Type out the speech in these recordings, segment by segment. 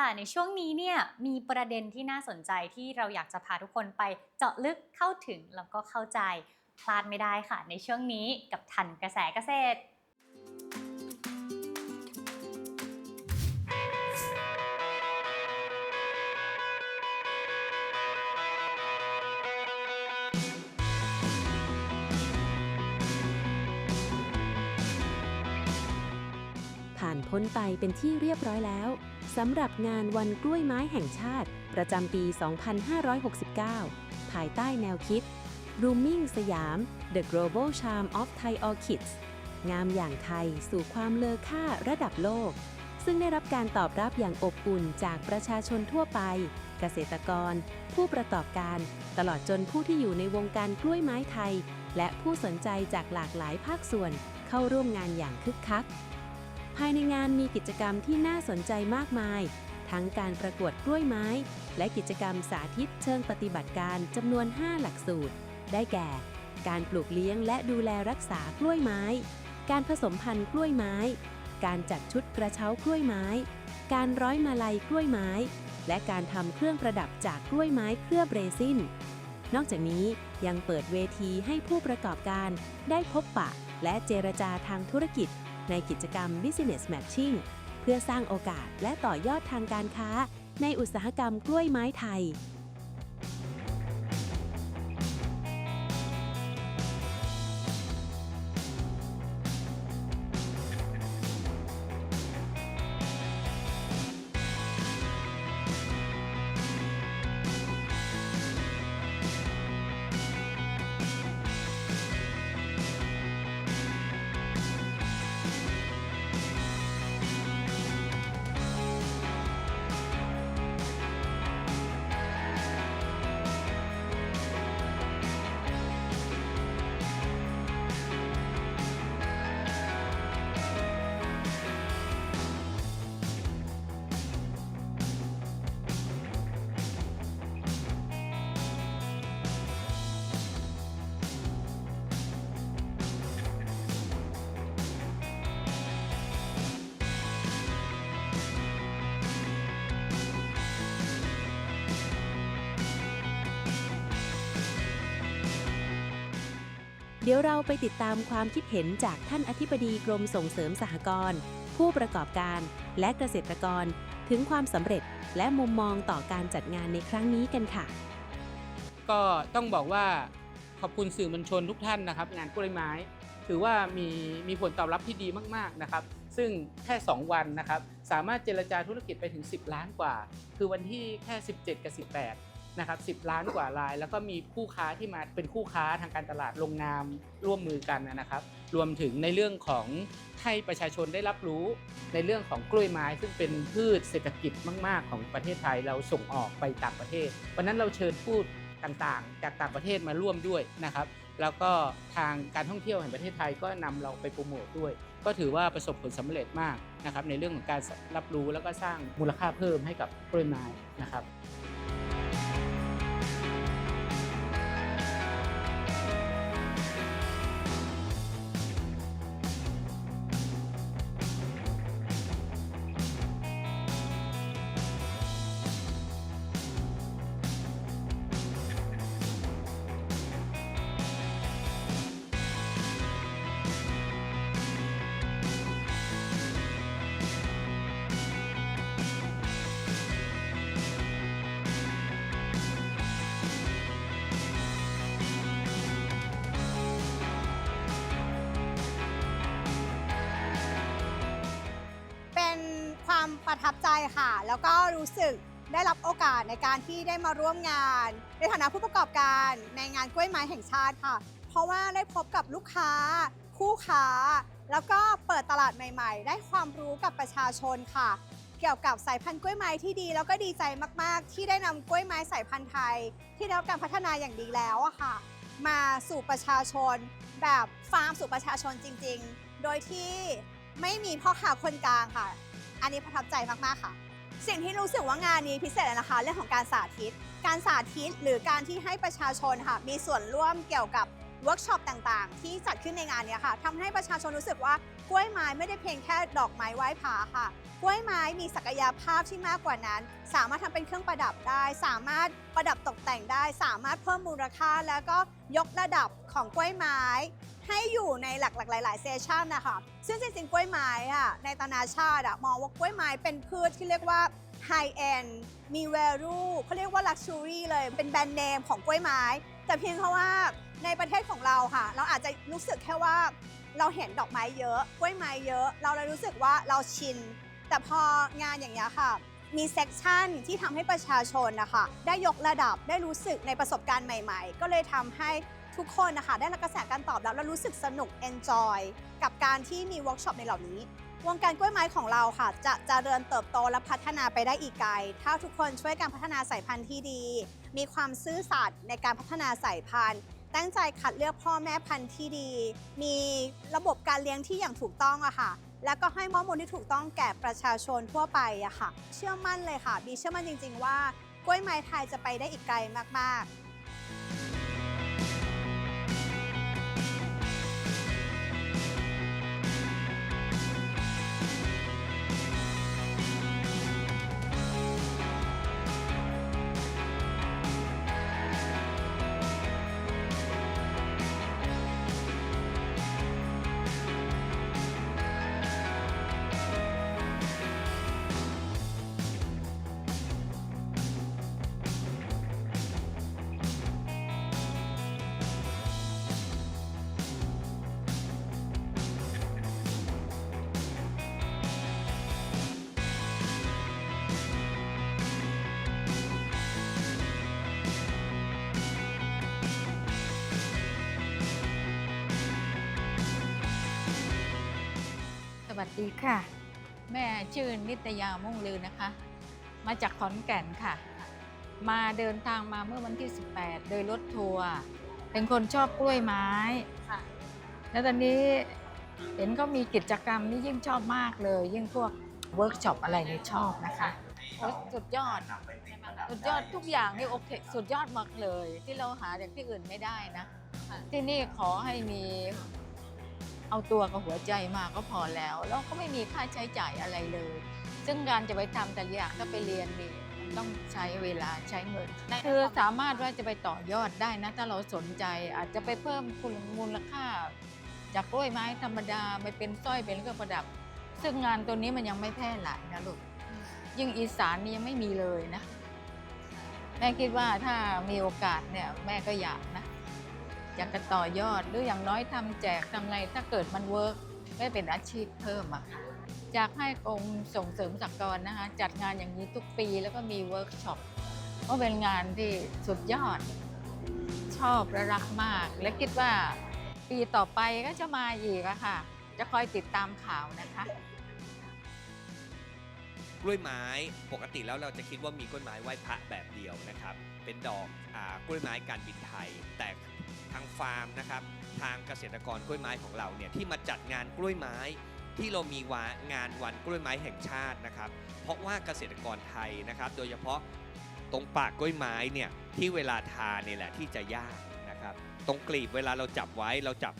ค่ะ ในช่วงนี้เนี่ยมีประเด็นที่น่าสนใจที่เราอยากจะพาทุกคนไปเจาะลึกเข้าถึงแล้วก็เข้าใจพลาดไม่ได้ค่ะ ในช่วงนี้กับทันกระแสเกษตรผ่านพ้นไปเป็นที่เรียบร้อยแล้ว สำหรับงานวันกล้วยไม้แห่งชาติ ประจำปี 2569 ภายใต้แนวคิด Blooming สยาม The Global Charm of Thai Orchids งามอย่างไทยสู่ความเลอค่าระดับโลก ซึ่งได้รับการตอบรับอย่างอบอุ่นจากประชาชนทั่วไป เกษตรกร ผู้ประกอบการ ตลอดจนผู้ที่อยู่ในวงการกล้วยไม้ไทย และผู้สนใจจากหลากหลายภาคส่วนเข้าร่วมงานอย่างคึกคัก ภายในงานมีกิจกรรมที่น่าสนใจมากมาย ทั้งการประกวดกล้วยไม้ และกิจกรรมสาธิตเชิงปฏิบัติการจำนวน 5 หลักสูตร ได้แก่ การปลูกเลี้ยงและดูแลรักษากล้วยไม้ การผสมพันธุ์กล้วยไม้ การจัดชุดกระเช้ากล้วยไม้ การร้อยมาลัยกล้วยไม้ และการทำเครื่องประดับจากกล้วยไม้เคลือบเรซินนอกจากนี้ยังเปิดเวทีให้ผู้ประกอบการได้พบปะ และเจรจาทางธุรกิจ ในกิจกรรม Business Matching เพื่อสร้างโอกาสและต่อยอดทางการค้า ในอุตสาหกรรมกล้วยไม้ไทย เดี๋ยวเราไปติดตามความคิดเห็นจากท่านอธิบดีกรมส่งเสริมสหกรณ์ผู้ประกอบการและเกษตรกร ถึงความสำเร็จและมุมมองต่อการจัดงานในครั้งนี้กันค่ะ ก็ต้องบอกว่าขอบคุณสื่อมวลชนทุกท่านนะครับ งานกล้วยไม้ ถือว่ามีมีผลตอบรับที่ดีมากๆนะครับ ซึ่งแค่ 2 วันนะครับ สามารถเจรจาธุรกิจไปถึง 10 ล้านกว่า คือวันที่แค่ 17 กับ 18 นะครับ10ล้านกว่าราย แล้วก็มีคู่ค้าที่มาเป็นคู่ค้าทางการตลาดลงนามร่วมมือกันนะครับ รวมถึงในเรื่องของให้ประชาชนได้รับรู้ในเรื่องของกล้วยไม้ซึ่งเป็นพืชเศรษฐกิจมาก ๆ ของประเทศไทยเราส่งออกไปต่างประเทศวันนั้นเราเชิญพูดต่างๆ จากต่างประเทศมาร่วมด้วยนะครับ แล้วก็ทางการท่องเที่ยวแห่งประเทศไทยก็นำเราไปโปรโมทด้วย ก็ถือว่าประสบผลสำเร็จมากนะครับในเรื่องของการรับรู้แล้วก็สร้างมูลค่าเพิ่มให้กับกล้วยไม้นะครับ ประทับใจค่ะ แล้วก็รู้สึกได้รับโอกาสในการที่ได้มาร่วมงาน ในฐานะผู้ประกอบการในงานกล้วยไม้แห่งชาติค่ะ เพราะว่าได้พบกับลูกค้า คู่ค้า แล้วก็เปิดตลาดใหม่ ๆ ได้ความรู้กับประชาชนค่ะ เกี่ยวกับสายพันธุ์กล้วยไม้ที่ดี แล้วก็ดีใจมากๆ ที่ได้นำกล้วยไม้สายพันธุ์ไทย ที่ได้รับการพัฒนาอย่างดีแล้วอะค่ะ มาสู่ประชาชน แบบฟาร์มสู่ประชาชนจริง ๆ โดยที่ไม่มีพ่อค้าคนกลางค่ะ อันนี้ประทับใจมากๆค่ะ สิ่งที่รู้สึกว่างานนี้พิเศษเลยนะคะ เรื่องของการสาธิต การสาธิตหรือการที่ให้ประชาชนค่ะ มีส่วนร่วมเกี่ยวกับเวิร์กช็อปต่างๆ ที่จัดขึ้นในงานนี้ค่ะทำให้ประชาชนรู้สึกว่ากล้วยไม้ไม่ได้เพียงแค่ดอกไม้ไหว้พระค่ะ กล้วยไม้มีศักยภาพที่มากกว่านั้น สามารถทำเป็นเครื่องประดับได้ สามารถประดับตกแต่งได้ สามารถเพิ่มมูลค่า แล้วก็ยกระดับของกล้วยไม้ ให้อยู่ในหลักหลายหลาย ๆ เซสชันนะคะซึ่งจริงๆกล้วยไม้อะในตนาชาติอะมองว่ากล้วยไม้เป็นพืชที่เรียกว่า High End มี value เขาเรียกว่า Luxury เลยเป็นแบรนด์เนมของกล้วยไม้ แต่เพียงเพราะว่าในประเทศของเราค่ะ เราอาจจะรู้สึกแค่ว่าเราเห็นดอกไม้เยอะ กล้วยไม้เยอะ เราเลยรู้สึกว่าเราชิน แต่พองานอย่างนี้ค่ะ มีเซกชันที่ทำให้ประชาชนนะคะ ได้ยกระดับได้รู้สึกในประสบการณ์ใหม่ ๆ ก็เลยทำให้ ทุกคนนะคะได้รับกระแสการตอบรับและรู้สึกสนุก enjoy กับการที่มีเวิร์กช็อปในเหล่านี้ วงการกล้วยไม้ของเราค่ะ จะจะเริญเติบโตและพัฒนาไปได้อีกไกล ถ้าทุกคนช่วยการพัฒนาสายพันธุ์ที่ดี มีความซื่อสัตย์ในการพัฒนาสายพันธุ์ ตั้งใจคัดเลือกพ่อแม่พันธุ์ที่ดี มีระบบการเลี้ยงที่อย่างถูกต้องอะค่ะแล้วก็ให้ข้อมูลที่ถูกต้องแก่ประชาชนทั่วไปอะค่ะ เชื่อมั่นเลยค่ะบีเชื่อมั่นจริง ๆ ว่ากล้วยไม้ไทยจะไปได้อีกไกลมากๆ วัสดีค่ะ แม่ชื่อนิตยามุ่งลือนะคะ มาจากขอนแก่นค่ะ มาเดินทางมาเมื่อวันที่ 18 โดยรถทัวร์เป็นคนชอบกล้วยไม้ค่ะแล้วตอนนี้เห็นเขามีกิจกรรมนี่ยิ่งชอบมากเลย ยิ่งพวกเวิร์กช็อปอะไรนี่ชอบนะคะโอ้สุดยอด สุดยอดทุกอย่างนี่โอเค สุดยอดมากเลย ที่เราหาจากที่อื่นไม่ได้นะ ที่นี่ขอให้มี เอาตัวกับหัวใจมาก็พอแล้ว แล้วก็ไม่มีค่าใช้จ่ายอะไรเลย ซึ่งการจะไปทำแต่ละอย่างถ้าไปเรียนนี่ต้องใช้เวลาใช้เงินคือสามารถว่าจะไปต่อยอดได้นะถ้าเราสนใจอาจจะไปเพิ่มคุณมูลค่า จากกล้วยไม้ธรรมดาไปเป็นสร้อยเป็นเครื่องประดับ ซึ่งงานตัวนี้มันยังไม่แพร่หลายนะลูกยิ่งอีสานนี่ยังไม่มีเลยนะ แม่คิดว่าถ้ามีโอกาสเนี่ยแม่ก็อยากนะ อยากจะต่อยอดหรืออย่างน้อยทำแจกทำอะไรถ้าเกิดมันเวิร์กไม่เป็นอาชีพเพิ่มอะค่ะอยากให้กรมส่งเสริมสหกรณ์นะคะ จัดงานอย่างนี้ทุกปีแล้วก็มีเวิร์กช็อปเพราะเป็นงานที่สุดยอด ชอบและรักมาก และคิดว่าปีต่อไปก็จะมาอีกอะค่ะ จะคอยติดตามข่าวนะคะกล้วยไม้ปกติแล้วเราจะคิดว่ามีกล้วยไม้ไหว้พระแบบเดียวนะครับ เป็นดอกอกล้วยไม้การบินไทย แต่ ทางฟาร์มนะครับทางเกษตรกรกล้วยไม้ของเราเนี่ยที่มาจัดงานกล้วยไม้ที่เรามีวางานวันกล้วยไม้แห่งชาตินะครับ เพราะว่าเกษตรกรไทยนะครับ โดยเฉพาะตรงปากกล้วยไม้เนี่ยที่เวลาทาเนี่ยแหละที่จะยากนะครับ ตรงกลีบเวลาเราจับไว้เราจับ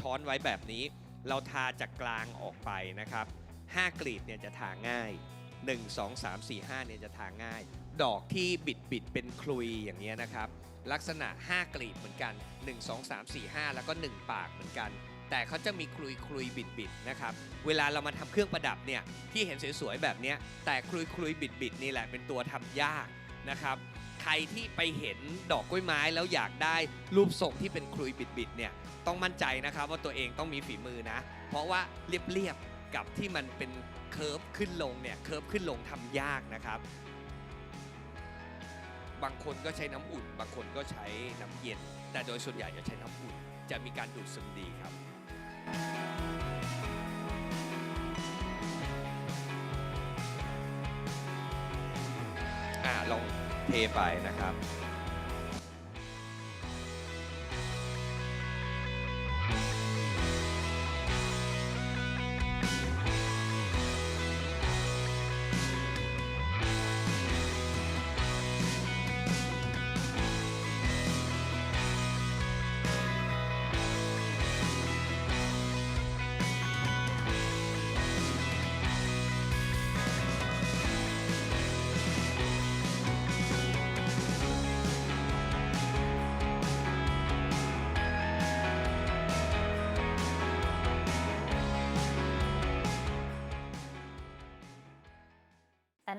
ช้อนไว้แบบนี้ เราทาจากกลางออกไปนะครับห้ากลีบเนี่ยจะทาง่าย 1 2 3 4 5เนี่ยจะทาง่าย ดอกที่บิดบิดเป็นคลุยอย่างเงี้ยนะครับ ลักษณะ 5 กลีบเหมือนกัน 1 2 3 4 5 แล้วก็ 1 ปากเหมือนกัน แต่เขาจะมีคลุยคลุยบิดบิดนะครับ เวลาเรามาทำเครื่องประดับเนี่ยที่เห็นสวยๆแบบนี้แต่คลุยคลุยบิดบิดนี่แหละเป็นตัวทำยากนะครับใครที่ไปเห็นดอกกล้วยไม้แล้วอยากได้รูปทรงที่เป็นคลุยบิดบิดเนี่ยต้องมั่นใจนะครับว่าตัวเองต้องมีฝีมือนะ เพราะว่าเรียบๆกับที่มันเป็นเคิร์ฟขึ้นลงเนี่ยเคิร์ฟขึ้นลงทำยากนะครับ บางคนก็ใช้น้ำอุ่น บางคนก็ใช้น้ำเย็น แต่โดยส่วนใหญ่จะใช้น้ำอุ่น จะมีการดูดซึมดีครับอ่าลองเทไปนะครับ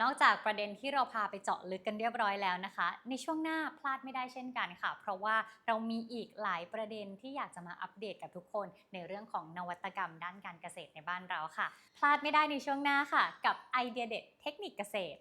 นอกจากประเด็นที่เราพาไปเจาะลึกกันเรียบร้อยแล้วนะคะ ในช่วงหน้าพลาดไม่ได้เช่นกันค่ะ เพราะว่าเรามีอีกหลายประเด็นที่อยากจะมาอัปเดตกับทุกคน ในเรื่องของนวัตกรรมด้านการเกษตรในบ้านเราค่ะ พลาดไม่ได้ในช่วงหน้าค่ะ กับไอเดียเด็ดเทคนิคเกษตร